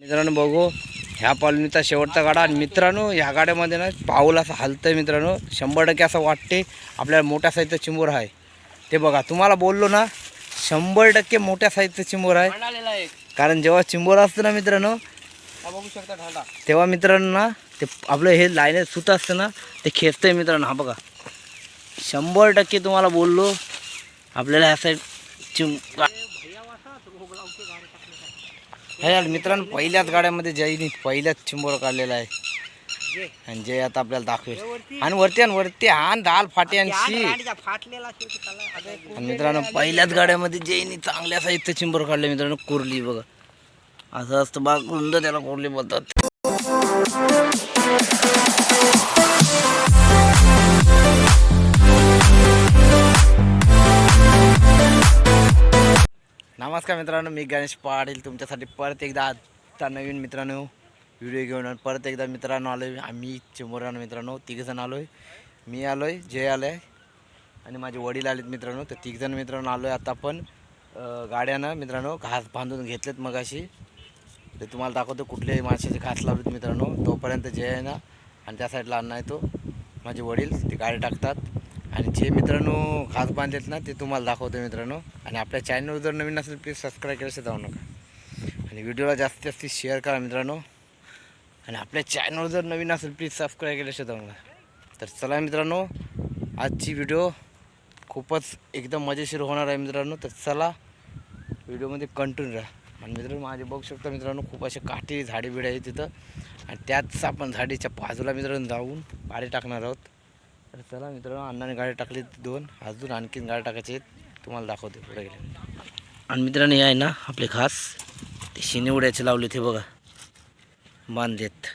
मित्रांनो बघू ह्या कॉलनीचा शेवटचा गाडा. आणि मित्रांनो ह्या गाड्यामध्ये ना पाऊल असं हलतंय मित्रांनो. शंभर टक्के असं वाटते आपल्याला मोठ्या साईजचा चिंबोर आहे. ते बघा तुम्हाला बोललो ना शंभर टक्के मोठ्या साईजचं चिंबोर आहे. कारण जेव्हा चिंबोर असतं ना मित्रांनो बघू शकता तेव्हा मित्रांनो ना ते आपलं हे लाईन सुत असतं ना ते खेचतंय मित्रांनो. हा बघा शंभर टक्के तुम्हाला बोललो आपल्याला ह्या साईड चिम हे यार मित्रांनो पहिल्याच गाड्यामध्ये जयनी पहिल्याच चिंबोर काढलेला आहे. आणि जय आता आपल्याला दाखवेल. आणि वरती आणि वरती हान दाल फाटे आणि शी फाटलेला आणि मित्रांनो पहिल्याच गाड्यामध्ये जयनी चांगल्या साहित्य चिंबर काढले मित्रांनो कुर्ली बघा. असं असतं बाग रुंद त्याला कुर्ली बोलतात. नमस्कार मित्रांनो मी गणेश पाटील. तुमच्यासाठी परत एकदा आता नवीन मित्रांनो व्हिडिओ घेऊन परत एकदा मित्रांनो आलो आहे आम्ही चिमोरान मित्रांनो तिघजण आलो आहे मी आलो आहे जय आलो आहे आणि माझे वडील आलेत मित्रांनो तर तिघजण मित्रांनो आलो आहे आता पण गाड्यानं मित्रांनो घास बांधून घेतलेत मगाशी. ते तुम्हाला दाखवतो कुठले माशाचे घास लावलेत मित्रांनो. तोपर्यंत जय आहे ना. आणि त्या साईडला अण्णा आहे तो. माझे वडील ते गाडी टाकतात. आणि जे मित्रांनो घास बांधलेत ना ते तुम्हाला दाखवतो मित्रांनो. आणि आपल्या चॅनलवर जर नवीन असेल प्लीज सबस्क्राईब केल्याशिवाय जाऊ नका. आणि व्हिडिओला जास्तीत जास्त शेअर करा मित्रांनो. आणि आपल्या चॅनलवर जर नवीन असेल प्लीज सबस्क्राईब केल्याशिवाय जाऊ नका. तर चला मित्रांनो आजची व्हिडिओ खूपच एकदम मजेशीर होणार आहे मित्रांनो. तर चला व्हिडिओमध्ये कंटिन्यू राहा. आणि मित्रांनो माझे बघू शकता मित्रांनो खूप असे काठी झाडे बिडे आहेत तिथं. आणि त्याच आपण झाडीच्या बाजूला मित्रांनो जाऊन पाणी टाकणार आहोत. तर चला मित्रांनो अण्णाने गाडी टाकली दोन. अजून आणखीन गाडी टाकायची आहेत. तुम्हाला दाखवते पुढे गेले आणि मित्रांनो हे आहे ना आपले खास. ते शिने उड्याचे लावले ते बघा. बांधलेत.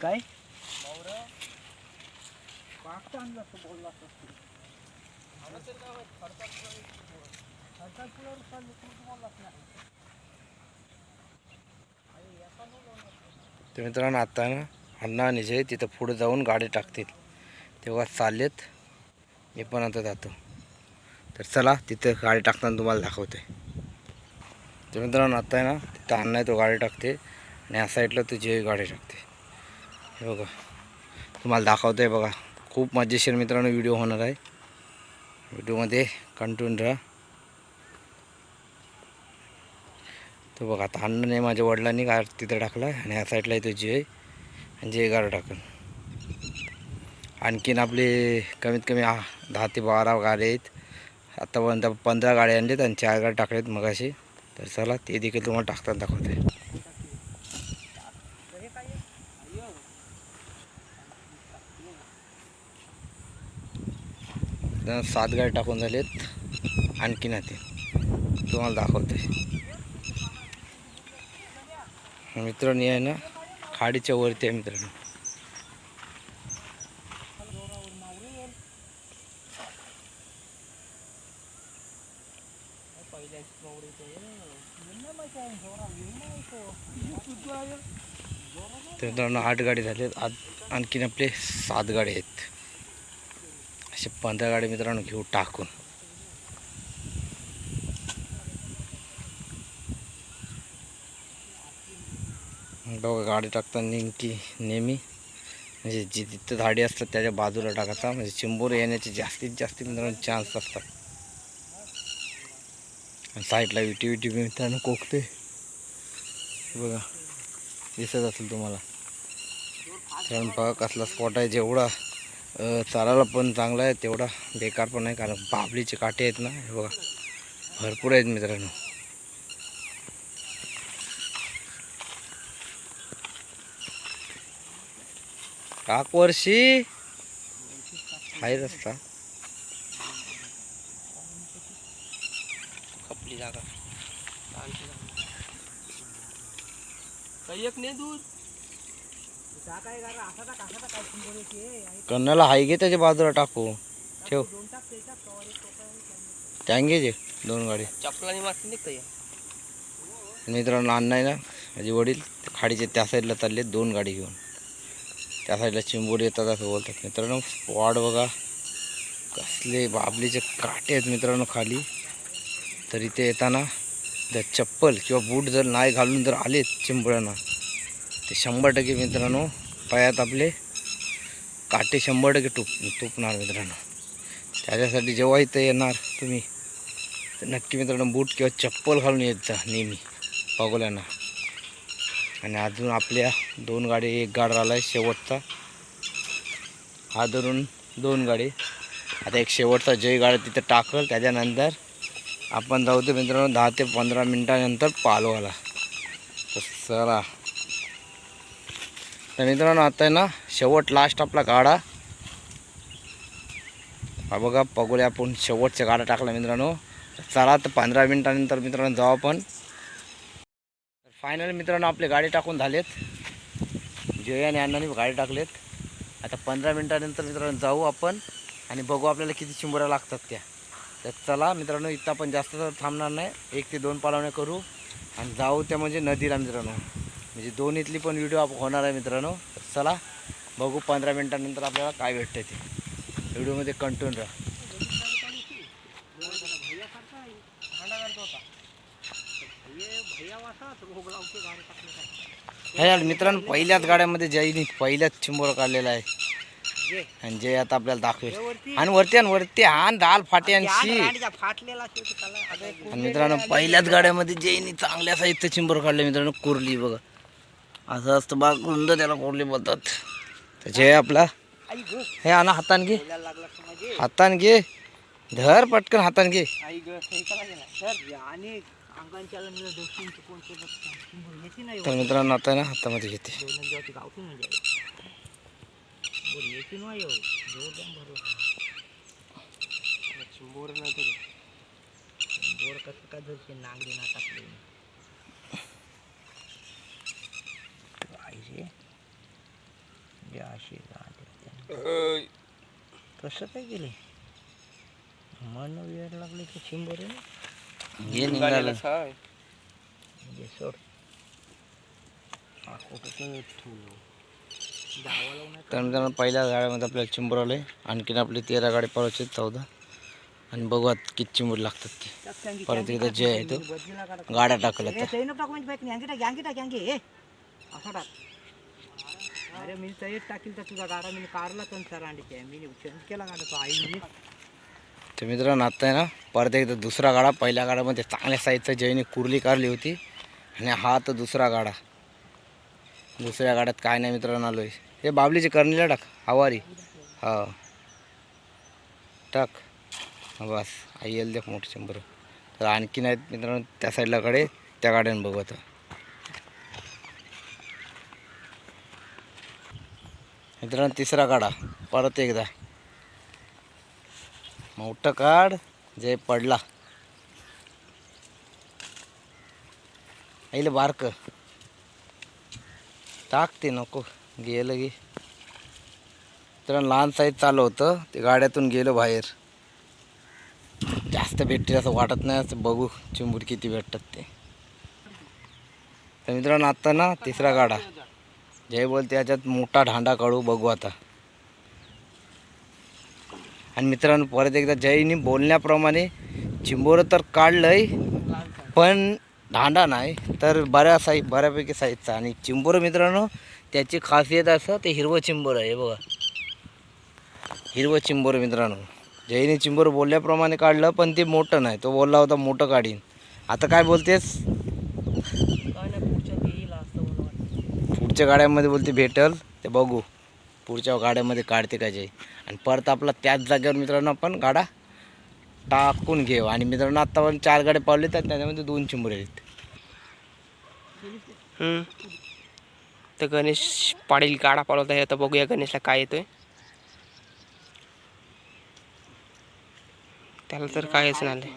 काय? तर मित्रांनो आता ना अण्णा आणि जय तिथं पुढे जाऊन गाडी टाकतील. तेव्हा चाललेत. मी पण आता जातो. तर चला तिथं गाडी टाकताना तुम्हाला दाखवते. तर मित्रांनो आता आहे ना तिथं अण्णा आहे तो गाडी टाकते. आणि या साईडला तो जय गाडी टाकते. हे बघा. तुम्हाला दाखवतोय बघा. खूप मजेशीर मित्रांनो व्हिडिओ होणार आहे. व्हिडिओमध्ये कंटिन्यू राहा. तो बघा आता अण्णाने माझ्या वडिलांनी गार तिथं टाकला आणि ह्या साईडला येतो जय आणि जे गाड टाकल आणखीन आपले कमीत कमी दहा ते बारा गाड्या आहेत. आत्तापर्यंत पंधरा गाड्या आणल्यात आणि चार गाड्या टाकल्यात मगाशी. तर चला ते देखील तुम्हाला टाकताना दाखवते. त्यांना सात गाडी टाकून झालेत. आणखीन आहे ते तुम्हाला दाखवते. मित्रांनी आहे ना खाडीच्या वरती आहे मित्रांनो. तर मित्रांनो आठ गाडी झालेत. आज आणखीन आपले सात गाडी आहेत. असे पंधरा गाडी मित्रांनो घेऊ टाकून. बघा गाडी टाकताना नेमकी नेहमी म्हणजे जी तिथं झाडी असतात त्याच्या बाजूला टाकायचा म्हणजे चिंबोर येण्याचे जास्तीत जास्त मित्रांनो चान्स असतात. साईडला विटी विटी मित्रांनो कोकते. बघा दिसत असेल तुम्हाला. कारण बघा कसला स्पॉट आहे जेवढा चालायला पण चांगला आहे तेवढा बेकार पण नाही कारण बाबलीचे काटे आहेत ना हे बघा. भरपूर आहेत मित्रांनो. काक वर्षी? आहे रस्ता. खपली जागा. एक नाही दूर. कन्नाला हाय घे त्याच्या बाजूला टाकू. ठेव. टँगे जे दोन गाडी. चपलाने मारते निघता या मित्रांनो अण्णा आहे ना माझे वडील खाडीचे त्या साईडला चालले दोन गाडी घेऊन. त्या साईडला चिंबोरी येतात असं बोलतात. मित्रांनो स्पॉट बघा. कसले बाबलीचे काटे आहेत मित्रांनो खाली. तर इथे येताना जर चप्पल किंवा बूट जर नाही घालून जर आले चिंबोऱ्यांना ते शंभर टक्के मित्रांनो पायात आपले काटे शंभर टक्के टुप तुपणार मित्रांनो. त्याच्यासाठी जेव्हा इथं येणार तुम्ही तर नक्की मित्रांनो बूट किंवा चप्पल घालून येत जा नेहमी पगोल्यांना आणि अजून आपल्या दोन गाडी एक गाड राहिला आहे शेवटचा. हा धरून दोन गाडी. आता एक शेवटचा जय गाडी तिथं टाकल त्याच्यानंतर आपण जाऊ ते मित्रांनो दहा ते पंधरा मिनटानंतर पालवाला. तर चला. तर मित्रांनो आता आहे ना शेवट लास्ट आपला गाडा. हा बघा पगोले आपण शेवटचा गाडा टाकला मित्रांनो. तर चला तर पंधरा मिनटानंतर मित्रांनो जाऊ आपण. फायनल मित्रांनो आपले गाडी टाकून झालेत. जय आणि अण्णाने गाडी टाकलेत. आता पंधरा मिनटानंतर मित्रांनो जाऊ आपण आणि बघू आपल्याला किती चिंबऱ्या लागतात त्या. तर चला मित्रांनो इथं आपण जास्त तर थांबणार नाही. एक ते दोन पालवण्या करू आणि जाऊ त्या म्हणजे नदीला मित्रांनो. म्हणजे दोन्हीतली पण व्हिडिओ आप होणार आहे मित्रांनो. चला बघू पंधरा मिनटानंतर आपल्याला काय भेटतं ते. व्हिडिओमध्ये कंटिन्यू राहा. मित्रांनो पहिल्याच गाड्यामध्ये जयनी पहिल्याच चिंबोर काढलेला आहे. आणि जय आता आपल्याला दाखवेल. आणि वरती आणि वरती हान दाल फाट्यांशी आणि मित्रांनो पहिल्याच गाड्यामध्ये जयनी चांगल्या साहित्य चिंबर काढले मित्रांनो कुर्ली बघा. असं असतं बाग रुंद त्याला कोंडली बोलतात. त्याचे आपला हे आणा हातान घे. हातान घे. धर पटकन हातान घे. आणि अंगांच्या तर मित्रांनो आता ना हातामध्ये घेते. बोर कसं काय धरते नांगडी ना टाकले पाहिजे जे अशी झाले कसं काय गेले मन वेळ लागले की हे निघालं म्हणजे सोड हा कुठं ठेवलो नाही पहिल्या गाड्यामध्ये आपल्याला चिंबोर आले आणखीन आपली तेरा गाडी पळवायची चौदा आणि बघू आता किती चिंबोर लागतात ते परत एकदा जे आहे तो गाड्या टाकल्या तर अरे मी तर एक टाकील तर तुझा गाडा मी कारला पण सर अंडीचे मी चेंज केला गाडा तो आई मी. तर मित्रांनो आता आहे ना परत एकदा दुसरा गाडा पहिल्या गाड्यामध्ये चांगल्या साईजचा जयने कुर्ली काढली होती. आणि हा तर दुसरा गाडा. दुसऱ्या गाड्यात काय नाही मित्रांनो आलो आहे हे बाबलीचे करणीला टाक आवारी हा. टाक. बस आई येईल देख मोठे शंभर. तर आणखी नाहीत मित्रांनो त्या साईडलाकडे त्या गाड्यानं बघू आता. मित्रांनो तिसरा काढा. परत एकदा. मोठं काढ. जे पडला. आईला बारक. टाक ते नको. गेलं गे मित्रांनो लहान साईज चालू होतं. ते गाड्यातून गेलं बाहेर. जास्त भेटतील असं वाटत नाही. असं बघू चिंबूर किती भेटतात ते. तर मित्रांनो आत्ता ना तिसरा गाडा जय बोलते त्याच्यात मोठा ढांडा काढू बघू आता. आणि मित्रांनो परत एकदा जयनी बोलण्याप्रमाणे चिंबोरं तर काढलंय पण धांडा नाही तर बऱ्या साई बऱ्यापैकी साईजचा. आणि चिंबोरं मित्रांनो त्याची खासियत असं ते हिरवं चिंबोरं आहे बघा. हिरवं चिंबोरं मित्रांनो. जयनी चिंबोरं बोलल्याप्रमाणे काढलं पण ते मोठं नाही. तो बोलला होता मोठं काढीन. आता काय बोलतेस काय नाही पुढच्या येईल असं मला वाटतं पुढच्या गाड्यामध्ये बोलते भेटल ते बघू. पुढच्या गाड्यामध्ये काढते का जय आणि परत आपला त्याच जागेवर मित्रांनो आपण गाडा टाकून घेऊ. आणि मित्रांनो आत्ता पण चार गाड्या पावले तर त्याच्यामध्ये दोन चिंबोरे आहेत. तर गणेश पाडील गाडा पालवत आहे. आता बघूया गणेशला काय येतोय. त्याला तर कायच नाही.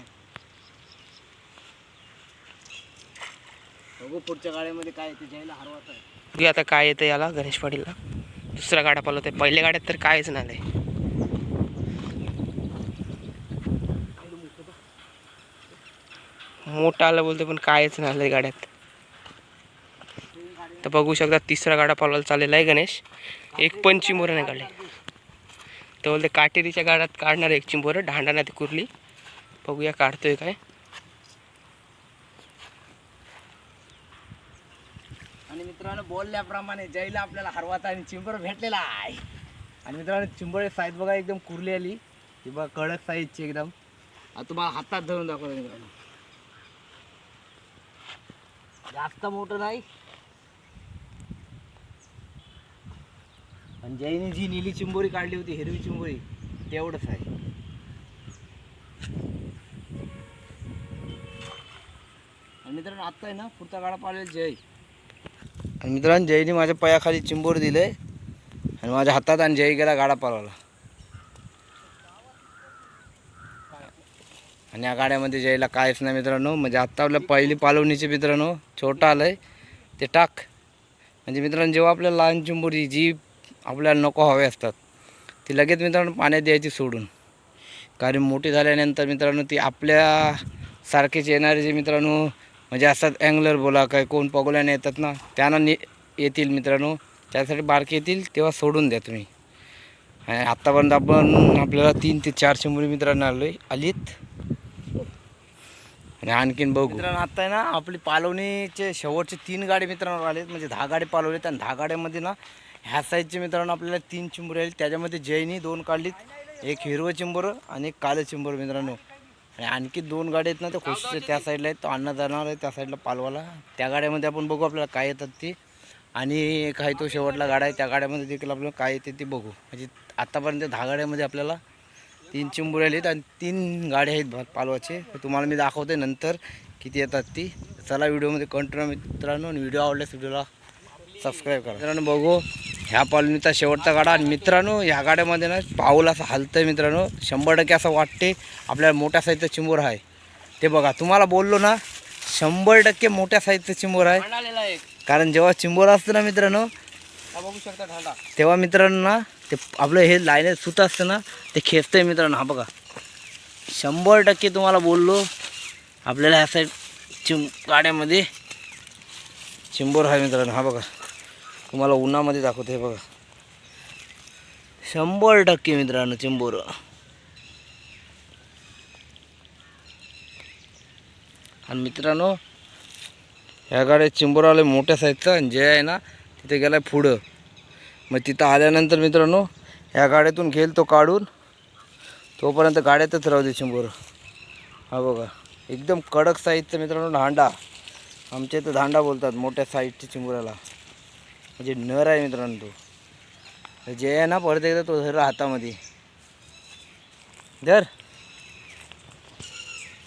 बघू पुढच्या गाड्यामध्ये काय येते जयला हरवत आहे. बघूया आता काय येतं याला गणेशवाडीला दुसऱ्या दुसरा गाडा पालवत आहे पहिल्या गाड्यात तर कायच नाही मोठा आलं बोलतो पण कायच नाही गाड्यात. तर बघू शकता तिसरा गाडा पालवायला चाललेला आहे गणेश. एक पण चिंबोरं नाही काढले तर बोलते काटेरीच्या गाड्यात काढणार एक चिंबोरं. ढांडा नाही ती कुरली. बघूया काढतोय काय आणि मित्रांनो बोलल्याप्रमाणे जयला आपल्याला हरवाता आणि चिंबर भेटलेला आहे. आणि मित्रांनो चिंबळ साईज बघा एकदम कुरली आली ही बघा कडक साईजची एकदम. आता तुम्हाला हातात धरून दाखवतो मित्रांनो. जास्त मोठं नाही. पण जयने जी निली चिंबोरी काढली होती हिरवी चिंबोरी तेवढंच आहे. आणि मित्रांनो आत्ता आहे ना पुढचा गाडा पाळलेला जय. आणि मित्रांनो जयने माझ्या पायाखाली चिंबोर दिले आणि माझ्या हातात आणि जय गेला गाडा पालवला आणि या गाड्यामध्ये जयला काहीच नाही मित्रांनो म्हणजे आत्ता आपल्या पहिली पालवणीचे मित्रांनो छोटा आलंय ते टाक. म्हणजे मित्रांनो जेव्हा आपल्या लहान चिंबोरी जी आपल्याला नको हवे असतात ती लगेच मित्रांनो पाण्यात द्यायची सोडून. कारण मोठी झाल्यानंतर मित्रांनो ती आपल्या सारखेच येणारे जे मित्रांनो म्हणजे असतात अँगलर बोला काय कोण पगोल्याने येतात ना त्यांना नि येतील मित्रांनो. त्यासाठी बारके येतील तेव्हा सोडून द्या तुम्ही. आणि आत्तापर्यंत आपण आपल्याला तीन ते चार चिंबोरी मित्रांनो आलो आलीत. आणि आणखीन बघू. मित्रांनो आत्ता आहे ना आपली पालवणीचे शेवटचे तीन गाडी मित्रांनो आलेत. म्हणजे दहा गाडी पालवलेत आणि दहा गाड्यामध्ये ना ह्या साईजचे मित्रांनो आपल्याला तीन चिंबोरी आले त्याच्यामध्ये जैनी दोन काढलीत एक हिरवं चिंबर आणि एक कालं चिंबर मित्रांनो. आणि आणखी दोन गाड्या आहेत ना त्या खुशीच्या त्या साईडला आहेत. तो अण्णा जाणार आहे त्या साईडला पालवाला. त्या गाड्यामध्ये आपण बघू आपल्याला काय येतात ते. आणि एक आहे तो शेवटला गाडा आहे त्या गाड्यामध्ये देखील आपल्याला काय येते ते बघू. म्हणजे आत्तापर्यंत दहा गाड्यामध्ये आपल्याला तीन चिंबुरे आलेत आणि तीन गाड्या आहेत भा- पालवाचे. तुम्हाला मी दाखवते नंतर किती येतात ती. चला व्हिडिओमध्ये कंटिन्यू मित्रांनो आणि व्हिडिओ आवडल्यास व्हिडिओला सबस्क्राईब करा. मित्रांनो बघू. ह्या पालनीचा शेवटचा गाडा आणि मित्रांनो ह्या गाड्यामध्ये ना पाऊल असं हलतंय मित्रांनो. शंभर टक्के असं वाटते आपल्याला मोठ्या साईजचा चिंबोर आहे. ते बघा तुम्हाला बोललो ना शंभर टक्के मोठ्या साईजचं चिंबोर आहे. कारण जेव्हा चिंबोर असतं ना मित्रांनो बघू शकता तेव्हा मित्रांनो ना ते आपलं हे लाईन सुत असतं ना ते खेचतंय मित्रांनो. हा बघा. शंभर टक्के तुम्हाला बोललो आपल्याला ह्या साईड चिं गाड्यामध्ये चिंबोर आहे मित्रांनो. हा बघा. तुम्हाला उन्हामध्ये दाखवते हे बघा. शंभर टक्के मित्रांनो चिंबोर. आणि मित्रांनो ह्या गाड्या चिंबोरवाले मोठ्या साईजचा आणि जे आहे ना तिथे गेलाय पुढं. मग तिथं आल्यानंतर मित्रांनो ह्या गाड्यातून घेईल तो काढून. तोपर्यंत गाड्यातच राहू दे चिंबोर. हा बघा एकदम कडक साईजचं मित्रांनो धांडा. आमच्या इथं धांडा बोलतात मोठ्या साईजच्या चिंबोराला. म्हणजे नर आहे मित्रांनो तो. जे आहे ना परत एकदा तो धर हातामध्ये. धर.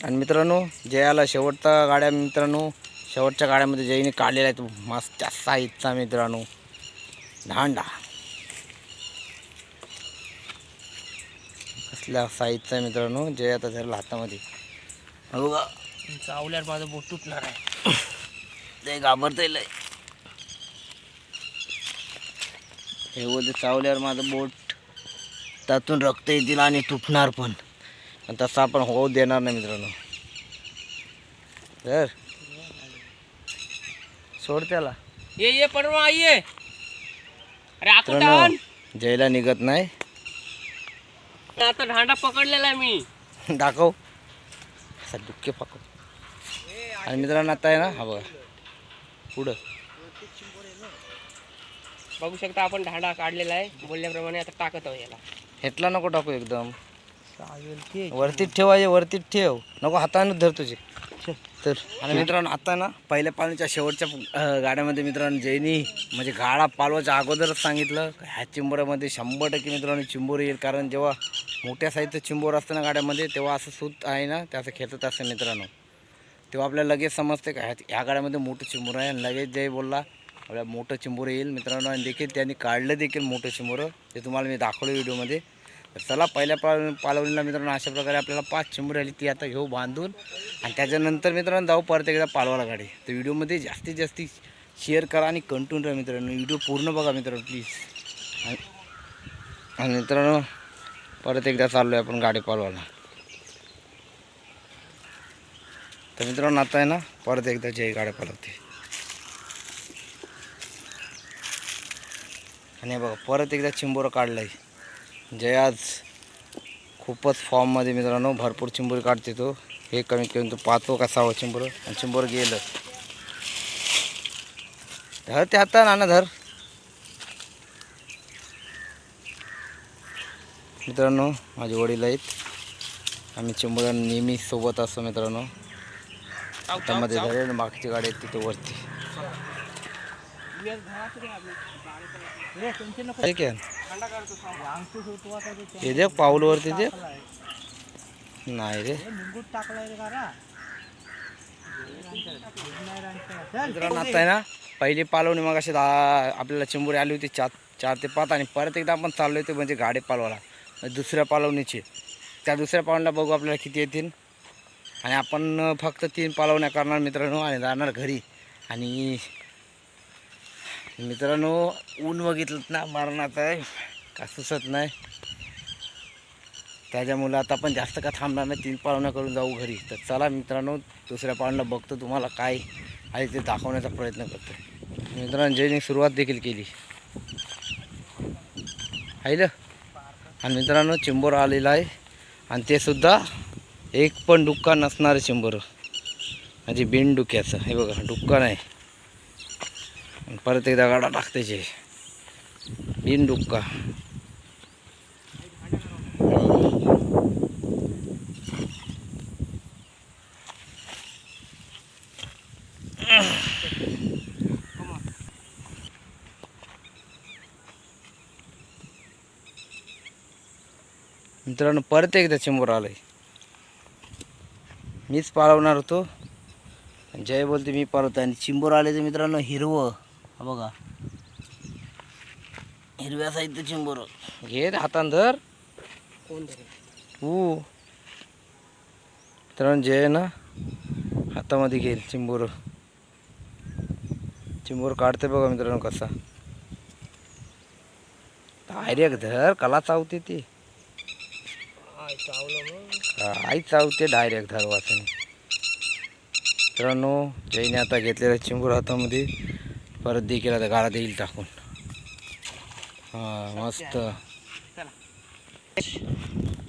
आणि मित्रांनो जयाला शेवटचा गाड्या मित्रांनो शेवटच्या गाड्यामध्ये जयने काढलेला आहे तो. मस्त साईजचा मित्रांनो. धांडा. कसल्या साईजचा आहे मित्रांनो जय आता धरला हातामध्ये. बघा. चावल्यावर माझं बोट तुटणार आहे. ते घाबरता लय. हे बोलते चावल्यावर माझं बोट त्यातून रक्त येतील आणि तुटणार पण. आणि तसं आपण होऊ देणार नाही मित्रांनो. तर सोड त्याला. ये ये परवा आई ये. अरे आकून मित्रांनो टान जयला निघत नाही. आता ढांडा पकडलेला आहे मी. दाखव. असा डुक्के पाकव आणि मित्रांनो आता आहे ना हा बघा. पुढं. बघू शकता आपण ढांडा काढलेला आहे. बोलल्याप्रमाणे आता टाकत आहोत याला. हेटला नको टाकू एकदम. चालेल ते वरतीच ठेवायचे वरतीच ठेव. नको हाताने धर तुझे. तर. आणि मित्रांनो आता ना पहिल्या पालनीच्या शेवटच्या गाड्यामध्ये मित्रांनो जैनी म्हणजे गाडा पालवाच्या अगोदरच सांगितलं. का ह्या चिंबोऱ्यामध्ये शंभर टक्के मित्रांनो चिंबोर येईल. कारण जेव्हा मोठ्या साईजचं चिंबोर असतं ना गाड्यामध्ये तेव्हा असं सूत आहे ना ते असं खेचत असतं मित्रांनो. तेव्हा आपल्याला लगेच समजते का ह्या ह्या गाड्यामध्ये मोठं चिंबोर आहे. आणि लगेच जय बोलला आपल्या मोठं चिंबोरं येईल मित्रांनो. आणि देखील त्यांनी काढलं देखील मोठं चिंबोरं. ते तुम्हाला मी दाखवलं व्हिडिओमध्ये. तर चला पहिल्या पा पालवणीला मित्रांनो अशा प्रकारे आपल्याला पाच चिंबोरी आली ती आता घेऊ बांधून. आणि त्याच्यानंतर मित्रांनो जाऊ परत एकदा पालवाला गाडी. तर व्हिडिओमध्ये जास्तीत जास्त शेअर करा आणि कंटिन्यू राहा मित्रांनो. व्हिडिओ पूर्ण बघा मित्रांनो प्लीज. आणि आणि मित्रांनो परत एकदा चाललो आहे आपण गाडी पालवायला. तर मित्रांनो आता आहे ना परत एकदा जय गाड्या पालवते. आणि बघा परत एकदा चिंबोरं काढलं आहे जय आज खूपच फॉर्ममध्ये मित्रांनो भरपूर चिंबोरी काढते तो. हे कमीत कमी तो पाचवं का सहावं चिंबोरं? आणि चिंबोरं गेलं. धर ते आता नाना धर. मित्रांनो माझे वडील आहेत. आम्ही चिंबोऱ्या नेहमी सोबत असतो मित्रांनो. हातामध्ये धरेल बाकीची गाडी आहेत तिथे वरती. हे देख पाऊल वरती ते दे पाऊलवरती नाही रे. टाकलाय आता आहे ना पहिली पालवणी मग अशी दहा आपल्याला चिंबोरी आली होती चार चार ते पाच आणि परत एकदा आपण चाललो होतो म्हणजे गाडी पालवाला म्हणजे दुसऱ्या पालवणीची. त्या दुसऱ्या पालवणीला बघू आपल्याला किती येतील. आणि आपण फक्त तीन पालवण्या करणार मित्रांनो आणि जाणार घरी. आणि मित्रांनो ऊन बघितलं ना मारणात आहे. का सुचत नाही. त्याच्यामुळं आता आपण जास्त का थांबणार नाही तीन पाळवण्या करून जाऊ घरी. तर चला मित्रांनो दुसऱ्या पाळणा बघतो तुम्हाला काय आहे ते दाखवण्याचा प्रयत्न करतो मित्रांनो जयने सुरुवात देखील केली. आहे आणि मित्रांनो चिंबोर आलेला आहे. आणि ते सुद्धा एक पण डुक्का नसणारे चिंबोर. म्हणजे बिन डुक्याचं. हे बघा डुक्का नाही. परत एकदा गाडा टाकतेचे बिन डुक्का. मित्रांनो परत एकदा चिंबोर आलं मीच पाळवणार होतो. जय बोलते मी पाळवतो आणि चिंबोर आले तर मित्रांनो हिरवं. हा बघा. हिरव्या साहित्य चिंबोर घे हातान धर. कोण धरेल? तू मित्रांनो जय आहे ना. हातामध्ये घेईल चिंबोर. चिंबोर काढते बघा मित्रांनो कसा. डायरेक्ट धर कला चावते ती. काय चावते डायरेक्ट धर वाचून. मित्रांनो जयने आता घेतलेला चिंबूर हातामध्ये. परत देखील तर गाळा देईल टाकून. हा मस्त.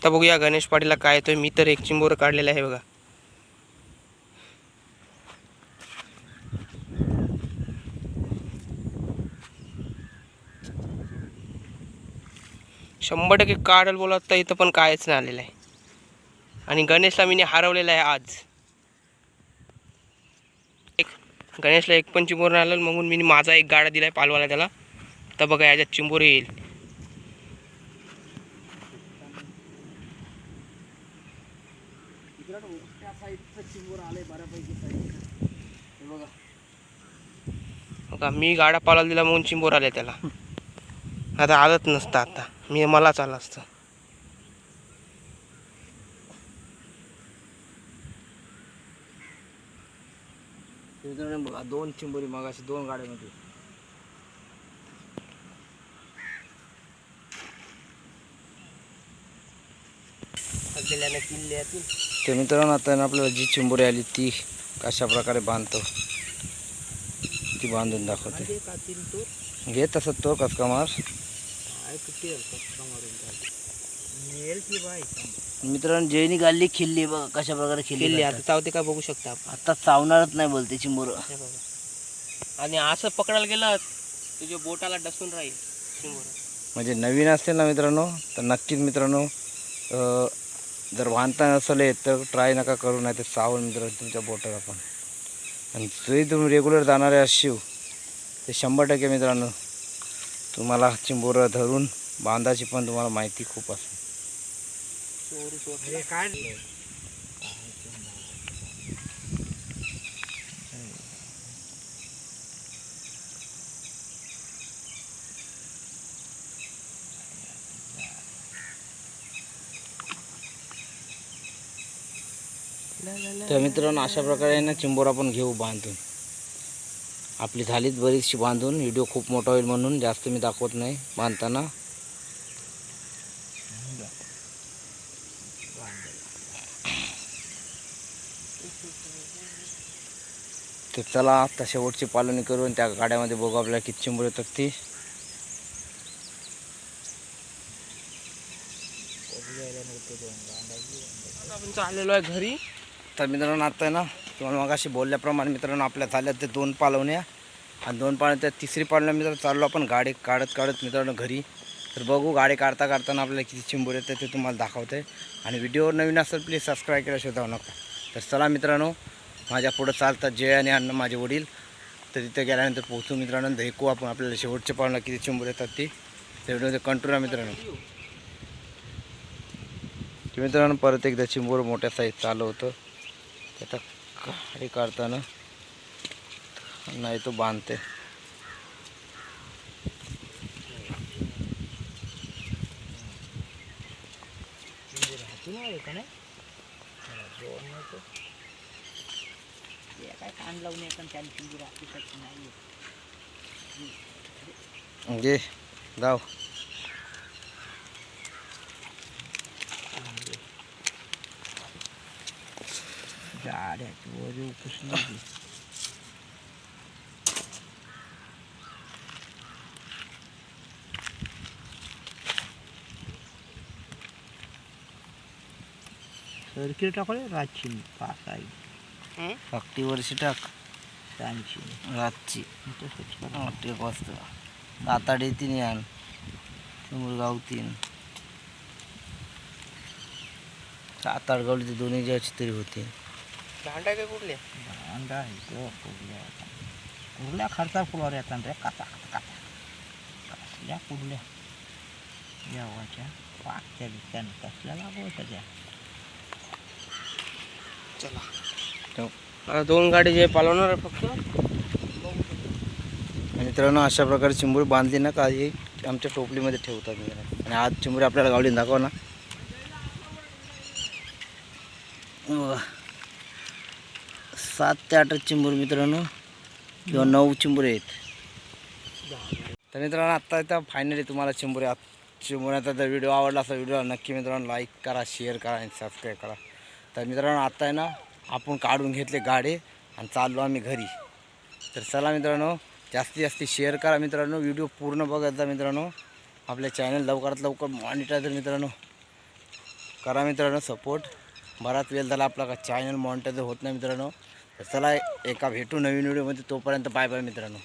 तर बघूया गणेश पाटीलला काय येतोय. मी तर एक चिंबोर काढलेला आहे बघा. शंभर टक्के काढल बोलत तर इथं पण कायच नाही आलेलं आहे. आणि गणेशला मी हरवलेला आहे आज एक गणेशला एक पण चिंबोर नाही आलं म्हणून मी माझा एक गाडा दिला आहे पालवाला त्याला. तर बघा याच्यात चिंबोर येईल. बघा मी गाडा पालवाला दिला म्हणून चिंबोर आले त्याला. आता आलत नसतं आता. मी मलाच आलं असतं. मित्रांनो बघा दोन चिंबोरी मगाशी दोन गाड्यामध्ये. गेल्याने किल्ल्यातून ते मित्रांनो आता आपल्याला जी चिंबोरी आली ती कशा प्रकारे बांधतो ती बांधून दाखवते. घे तसं तो कस का मार मित्रांनो जयनी गाल्ली खिल्ली बघा कशा प्रकारे खिल्ली आता चावते का बघू शकता आपण? आता चावणारच नाही बोलते चिंबोर हे बघा. आणि असं पकडायला गेलं तुझ्या बोटाला डसून राहील म्हणजे नवीन असेल ना मित्रांनो तर नक्कीच मित्रांनो अं, जर बांधता नसेल तर ट्राय नका करू नाही तर चावल मित्रांनो तुमच्या बोटाला पण. आणि जरी तुम्ही रेग्युलर जाणारे असशील ते शंभर टक्के मित्रांनो तुम्हाला चिंबोरं धरून बांधाची पण तुम्हाला माहिती खूप असेल. तर मित्रांनो अशा प्रकारे ना चिंबोर आपण घेऊ बांधून. आपली झालीच बरीचशी बांधून. व्हिडिओ खूप मोठा होईल म्हणून जास्त मी दाखवत नाही बांधताना. तर चला आता शेवटची पालवणी करून त्या गाड्यामध्ये बघू आपल्याला किती चिंबूर येतात ती. आपण चाललेलो आहे घरी. तर मित्रांनो आता आहे ना तुम्हाला मग अशी बोलल्याप्रमाणे मित्रांनो आपल्या झाल्या ते दोन पालवण्या. आणि दोन पाळण्या त्या तिसरी पाळण्या मित्र चाललो आपण गाडी काढत काढत मित्रांनो घरी. तर बघू गाडी काढता काढताना आपल्याला किती चिंबूर येतं ते तुम्हाला दाखवते. आणि व्हिडिओवर नवीन असेल प्लीज सबस्क्राईब केल्याशिवाय जाऊ नका. तर चला मित्रांनो माझ्या पुढं चालतात जय आणि अण्णा माझे वडील. तर तिथे गेल्यानंतर पोहोचू मित्रांनो देखू आपण आपल्याला शेवटचे पाहुणा किती चिंबूर येतात ती. तर कंट्रोल आहे मित्रांनो. मित्रांनो परत एकदा चिंबूर मोठ्या साईज चालू होतं. त्याचा गाडी काढताना नाही तो बांधते. काय कान लावून येतं त्याने चिंबूर आपली नाही घे जाऊ गाड्याची वरील पुसली सर्किट टाकले रातची पाच आहे फाकटी वर्षी टाक. त्यांची रातची. एक वाजता. सात आठ येतीन यान समोर गावतीन सात आठ गावली तर दोन्ही जायची तरी होते. दांडा काय कुठले? आहे तो कुडल्या कुडल्या खर्चा फुलावर येतात रे? काचा काचा कसल्या कुडल्या जेवाच्या पाकच्या बिकट्यानं कसल्या लागवत त्या? आता दोन गाडी जे पालवणार आहे फक्त. मित्रांनो अशा प्रकारे चिंबूर बांधली ना का आमच्या टोपलीमध्ये ठेवतात मित्रांनो आणि आज चिंबोरी आपल्याला गावली दाखव ना. सात ते आठ चिंबूर मित्रांनो किंवा नऊ चिंबुरे आहेत. तर मित्रांनो आत्ता इथं फायनली तुम्हाला चिंबुरे. आत चिंबुऱ्याचा जर व्हिडिओ आवडला असा व्हिडिओ नक्की मित्रांनो लाईक करा शेअर करा आणि सबस्क्राईब करा. तर मित्रांनो आत्ता आहे ना आपण काढून घेतले गाडे आणि चाललो आम्ही घरी. तर चला मित्रांनो जास्तीत जास्त शेअर करा मित्रांनो व्हिडिओ पूर्ण बघत जा मित्रांनो. आपल्या चॅनल लवकरात लवकर मॉनिटायझर मित्रांनो. करा मित्रांनो सपोर्ट बराच वेळ झाला आपला का चॅनल मॉनिटायझर होत नाही मित्रांनो. तर चला एका भेटू नवीन व्हिडिओमध्ये तोपर्यंत बाय बाय मित्रांनो.